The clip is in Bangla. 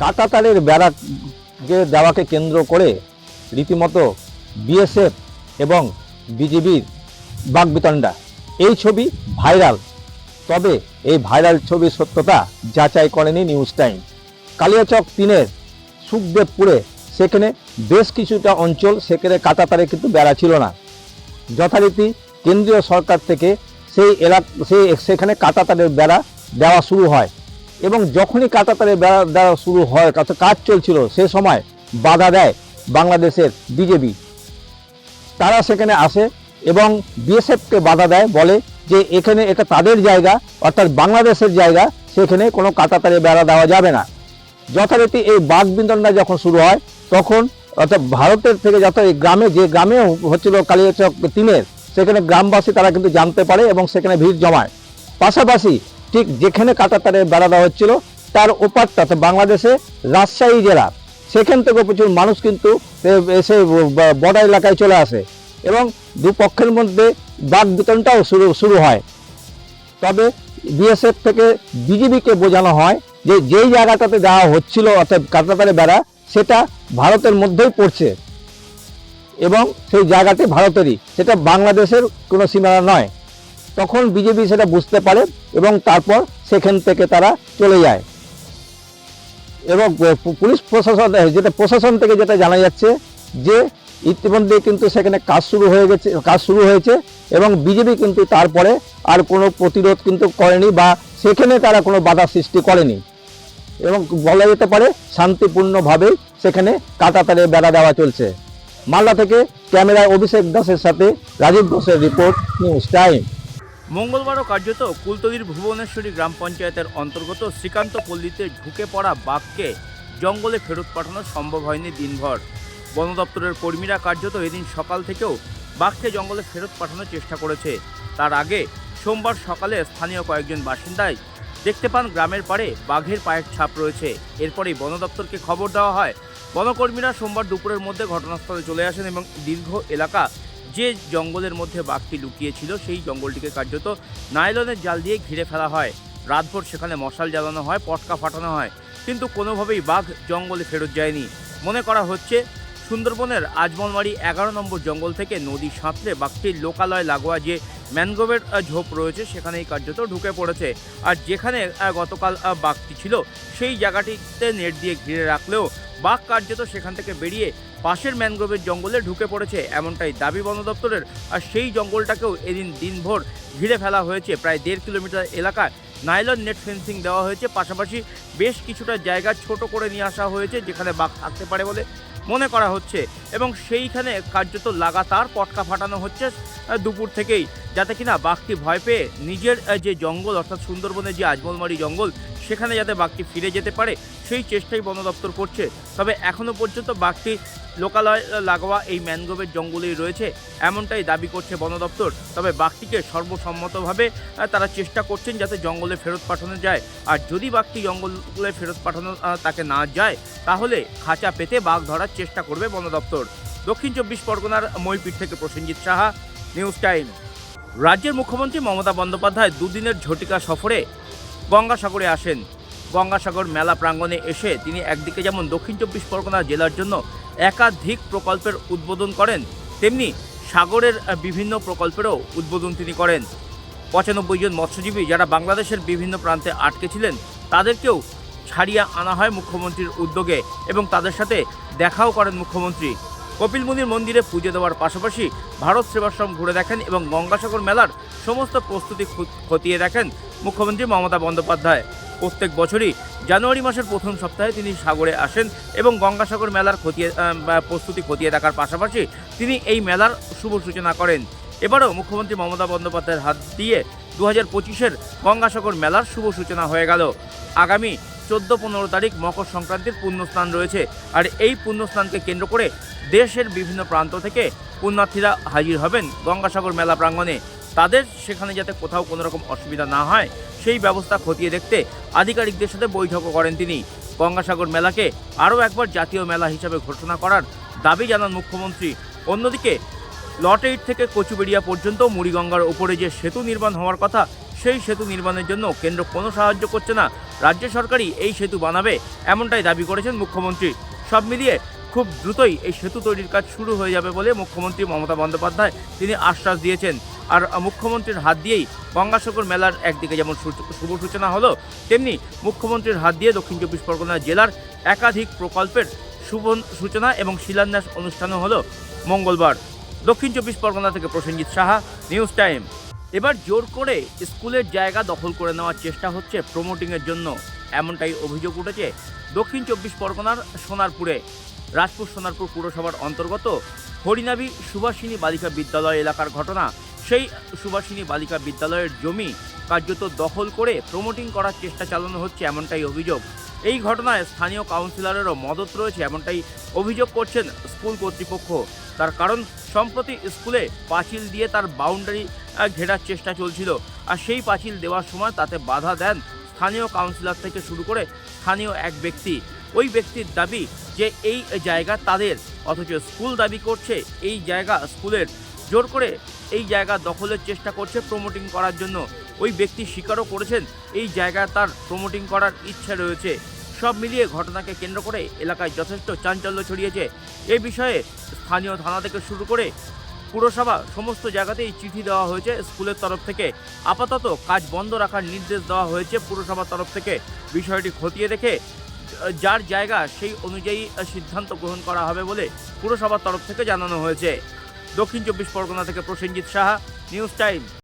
কাটাতারের বেড়াকে দেওয়াকে কেন্দ্র করে রীতিমতো বিএসএফ এবং বিজেপির বাগবিতণ্ডা এই ছবি ভাইরাল। তবে এই ভাইরাল ছবির সত্যতা যাচাই করেনি নিউজ টাইম। কালিয়াচক তিনের সুখদেবপুরে সেখানে বেশ কিছুটা অঞ্চল সেখানে কাটাতারে কিন্তু বেড়া ছিল না। যথারীতি কেন্দ্রীয় সরকার থেকে সেই এলাকা সেই সেখানে কাটাতারের বেড়া দেওয়া শুরু হয়। এবং যখনই কাটাতারের বেড়া দেওয়া শুরু হয়, কাজ চলছিল, সে সময় বাধা দেয় বাংলাদেশের বিজেপি। তারা সেখানে আসে এবং বিএসএফকে বাধা দেয়, বলে যে এখানে এটা তাদের জায়গা, অর্থাৎ বাংলাদেশের জায়গা, সেখানে কোনো কাটাতারে বেড়া দেওয়া যাবে না। যথারীতি এই বাঘ বিন্দনটা যখন শুরু হয়, তখন অর্থাৎ ভারতের থেকে যত এই গ্রামে, যে গ্রামে হচ্ছিল কালিয়াচক তিনের, সেখানে গ্রামবাসী তারা কিন্তু জানতে পারে এবং সেখানে ভিড় জমায়। পাশাপাশি ঠিক যেখানে কাটাতারে বেড়া দেওয়া হচ্ছিল, তার ওপারটা, অর্থাৎ বাংলাদেশে রাজশাহী জেলা সেখান থেকে প্রচুর মানুষ কিন্তু এসে বর্ডার এলাকায় চলে আসে এবং দুপক্ষের মধ্যে বাঘ বিতরণটাও শুরু শুরু হয়। তবে বিএসএফ থেকে বিজেপিকে বোঝানো হয় যে যেই জায়গাটাতে দেওয়া হচ্ছিল, অর্থাৎ কাটাতারে বেড়া, সেটা ভারতের মধ্যেই পড়ছে এবং সেই জায়গাটি ভারতেরই, সেটা বাংলাদেশের কোনো সীমানা নয়। তখন বিজেপি সেটা বুঝতে পারে এবং তারপর সেখান থেকে তারা চলে যায়। এবং পুলিশ প্রশাসন যেটা প্রশাসন থেকে যেটা জানা যাচ্ছে যে ইতিমধ্যে কিন্তু সেখানে কাজ শুরু হয়ে গেছে, কাজ শুরু হয়েছে এবং বিজেপি কিন্তু তারপরে আর কোনো প্রতিরোধ কিন্তু করেনি বা সেখানে তারা কোনো বাধা সৃষ্টি করেনি। এবং বলা যেতে পারে শান্তিপূর্ণভাবে সেখানে কাটাতারে বেড়া দেওয়া চলছে। মালদা থেকে ক্যামেরায় অভিষেক দাসের সাথে রাজীব ঘোষের রিপোর্ট নিউজ টাইম। মঙ্গলবারও কার্যত কুলতলির ভুবনেশ্বরী গ্রাম পঞ্চায়েতের অন্তর্গত শ্রীকান্ত পল্লীতে ঢুকে পড়া বাঘকে জঙ্গলে ফেরত পাঠানো সম্ভব হয়নি দিনভর। বন দপ্তরের কর্মীরা কার্যত এদিন সকাল থেকেও বাঘকে জঙ্গলে ফেরত পাঠানোর চেষ্টা করেছে। তার আগে সোমবার সকালে স্থানীয় কয়েকজন বাসিন্দাই দেখতে পান গ্রামের পাড়ে বাঘের পায়ের ছাপ রয়েছে। এরপরেই বন দপ্তরকে খবর দেওয়া হয়। বনকর্মীরা সোমবার দুপুরের মধ্যে ঘটনাস্থলে চলে আসেন এবং দীর্ঘ এলাকা যে জঙ্গলের মধ্যে বাঘটি লুকিয়েছিল, সেই জঙ্গলটিকে কার্যত নাইলনের জাল দিয়ে ঘিরে ফেলা হয়। রাতভর সেখানে মশাল জ্বালানো হয়, পটকা ফাটানো হয়। কিন্তু কোনোভাবেই বাঘ জঙ্গলে ফেরত যায়নি। মনে করা হচ্ছে, সুন্দরবনের আজমলমারি এগারো নম্বর জঙ্গল থেকে নদী সাঁতরে বাঘটির লোকালয় লাগোয়া যে ম্যানগ্রোভের ঝোপ রয়েছে, সেখানেই কার্যত ঢুকে পড়েছে। আর যেখানে গতকাল বাঘটি ছিল, সেই জায়গাটিতে নেট দিয়ে ঘিরে রাখলেও বাঘ কার্যত সেখান থেকে বেরিয়ে পাশের ম্যানগ্রোভের জঙ্গলে ঢুকে পড়েছে। এমনটাই দাবি বন দপ্তরের আর সেই জঙ্গলটাকেও এদিন দিনভর ঘিরে ফেলা হয়েছে। প্রায় দেড় কিলোমিটার এলাকায় নাইলন নেট ফেন্সিং দেওয়া হয়েছে। পাশাপাশি বেশ কিছুটা জায়গা ছোট করে নিয়ে আসা হয়েছে, যেখানে বাঘ থাকতে পারে বলে মনে করা হচ্ছে। এবং সেইখানে কার্যত লাগাতার পটকা ফাটানো হচ্ছে দুপুর থেকেই। যাতে কিনা বাঘটি ভয় পেয়ে নিজের যে জঙ্গল, অর্থাৎ সুন্দরবনের যে আজমলমারি জঙ্গল, সেখানে যাতে বাঘটি ফিরে যেতে পারে, সেই চেষ্টাই বন দপ্তর করছে। তবে এখনও পর্যন্ত বাঘটি লোকালয় লাগোয়া এই ম্যানগ্রোভের জঙ্গলেই রয়েছে, এমনটাই দাবি করছে বন দপ্তর। তবে বাঘটিকে সর্বসম্মতভাবে তারা চেষ্টা করছেন যাতে জঙ্গলে ফেরত পাঠানো যায়। আর যদি বাঘটি জঙ্গলে ফেরত পাঠানো তাকে না যায় তাহলে খাঁচা পেতে বাঘ ধরার চেষ্টা করবে বন দপ্তর। দক্ষিণ চব্বিশ পরগনার মইপিঠ থেকে প্রসেনজিৎ সাহা, নিউজ টাইম। রাজ্যের মুখ্যমন্ত্রী মমতা বন্দ্যোপাধ্যায় দুদিনের ঝটিকা সফরে গঙ্গাসাগরে আসেন। গঙ্গাসাগর মেলা প্রাঙ্গণে এসে তিনি একদিকে যেমন দক্ষিণ চব্বিশ পরগনা জেলার জন্য একাধিক প্রকল্পের উদ্বোধন করেন, তেমনি সাগরের বিভিন্ন প্রকল্পেরও উদ্বোধন তিনি করেন। পঁচানব্বই জন মৎস্যজীবী যারা বাংলাদেশের বিভিন্ন প্রান্তে আটকে ছিলেন, তাদেরকেও ছাড়িয়ে আনা হয় মুখ্যমন্ত্রীর উদ্যোগে এবং তাদের সাথে দেখাও করেন মুখ্যমন্ত্রী। কপিল মুনির মন্দিরে পুজো দেওয়ার পাশাপাশি ভারত সেবাশ্রম ঘুরে দেখেন এবং গঙ্গাসাগর মেলার সমস্ত প্রস্তুতি খতিয়ে দেখেন মুখ্যমন্ত্রী মমতা বন্দ্যোপাধ্যায়। প্রত্যেক বছরই জানুয়ারি মাসের প্রথম সপ্তাহে তিনি সাগরে আসেন এবং গঙ্গাসাগর মেলার খতিয়ে প্রস্তুতি খতিয়ে দেখার পাশাপাশি তিনি এই মেলার শুভ সূচনা করেন। এবারও মুখ্যমন্ত্রী মমতা বন্দ্যোপাধ্যায়ের হাত দিয়ে দু হাজার পঁচিশের গঙ্গাসাগর মেলার শুভ সূচনা হয়ে গেল। আগামী চোদ্দ পনেরো তারিখ মকর সংক্রান্তির পুণ্যস্নান রয়েছে। আর এই পুণ্যস্নানকে কেন্দ্র করে দেশের বিভিন্ন প্রান্ত থেকে পুণ্যার্থীরা হাজির হবেন গঙ্গাসাগর মেলা প্রাঙ্গণে। তাদের সেখানে যাতে কোথাও কোনো রকম অসুবিধা না হয়, সেই ব্যবস্থা খতিয়ে দেখতে আধিকারিকদের সাথে বৈঠকও করেন তিনি। গঙ্গাসাগর মেলাকে আরও একবার জাতীয় মেলা হিসাবে ঘোষণা করার দাবি জানান মুখ্যমন্ত্রী। অন্যদিকে লটেইট থেকে কচুবেড়িয়া পর্যন্ত মুড়িগঙ্গার ওপরে যে সেতু নির্মাণ হওয়ার কথা সেই সেতু নির্মাণের জন্য কেন্দ্র কোনো সাহায্য করছে না। রাজ্য সরকারই এই সেতু বানাবে এমনটাই দাবি করেছেন মুখ্যমন্ত্রী। সব মিলিয়ে খুব দ্রুতই এই সেতু তৈরির কাজ শুরু হয়ে যাবে বলে মুখ্যমন্ত্রী মমতা বন্দ্যোপাধ্যায় তিনি আশ্বাস দিয়েছেন। আর মুখ্যমন্ত্রীর হাত দিয়েই গঙ্গাসাগর মেলার একদিকে যেমন শুভ সূচনা হলো, তেমনি মুখ্যমন্ত্রীর হাত দিয়ে দক্ষিণ চব্বিশ পরগনা জেলার একাধিক প্রকল্পের শুভ সূচনা এবং শিলান্যাস অনুষ্ঠানও হলো মঙ্গলবার। দক্ষিণ চব্বিশ পরগনা থেকে প্রসেনজিৎ সাহা, নিউজ টাইম। এবার জোর করে স্কুলের জায়গা দখল করে নেওয়ার চেষ্টা হচ্ছে প্রমোটিংয়ের জন্য। এমনটাই অভিযোগ উঠেছে দক্ষিণ চব্বিশ পরগনার সোনারপুরে। রাজপুর সোনারপুর পুরসভার অন্তর্গত হরিনাবি সুভাষিনী বালিকা বিদ্যালয় এলাকার ঘটনা। সেই সুভাষিনী বালিকা বিদ্যালয়ের জমি কার্যত দখল করে প্রমোটিং করার চেষ্টা চালানো হচ্ছে এমনটাই অভিযোগ। এই ঘটনায় স্থানীয় কাউন্সিলরেরও মদত রয়েছে, এমনটাই অভিযোগ করছেন স্কুল কর্তৃপক্ষ। তার কারণ, সম্প্রতি স্কুলে পাঁচিল দিয়ে তার বাউন্ডারি ঘেরার চেষ্টা চলছিল। আর সেই পাঁচিল দেওয়ার সময় তাতে বাধা দেন স্থানীয় কাউন্সিলর থেকে শুরু করে স্থানীয় এক ব্যক্তি। ওই ব্যক্তির দাবি যে এই জায়গা তাদের, অথচ স্কুল দাবি করছে এই জায়গা স্কুলের। জোর করে এই জায়গা দখলের চেষ্টা করছে প্রমোটিং করার জন্য। ওই ব্যক্তি স্বীকারও করেছেন এই জায়গা তার প্রমোটিং করার ইচ্ছা রয়েছে। সব মিলিয়ে ঘটনাকে কেন্দ্র করে এলাকায় যথেষ্ট চাঞ্চল্য ছড়িয়েছে। এই বিষয়ে স্থানীয় থানা থেকে শুরু করে পুরসভা সমস্ত জায়গাতেই চিঠি দেওয়া হয়েছে স্কুলের তরফ থেকে। আপাতত কাজ বন্ধ রাখার নির্দেশ দেওয়া হয়েছে পুরসভার তরফ থেকে। বিষয়টি খতিয়ে দেখে যার জায়গা সেই অনুযায়ী সিদ্ধান্ত গ্রহণ করা হবে বলে পুরসভার তরফ থেকে জানানো হয়েছে। দক্ষিণ চব্বিশ পরগনা থেকে প্রসেনজিৎ সাহা, নিউজ টাইম।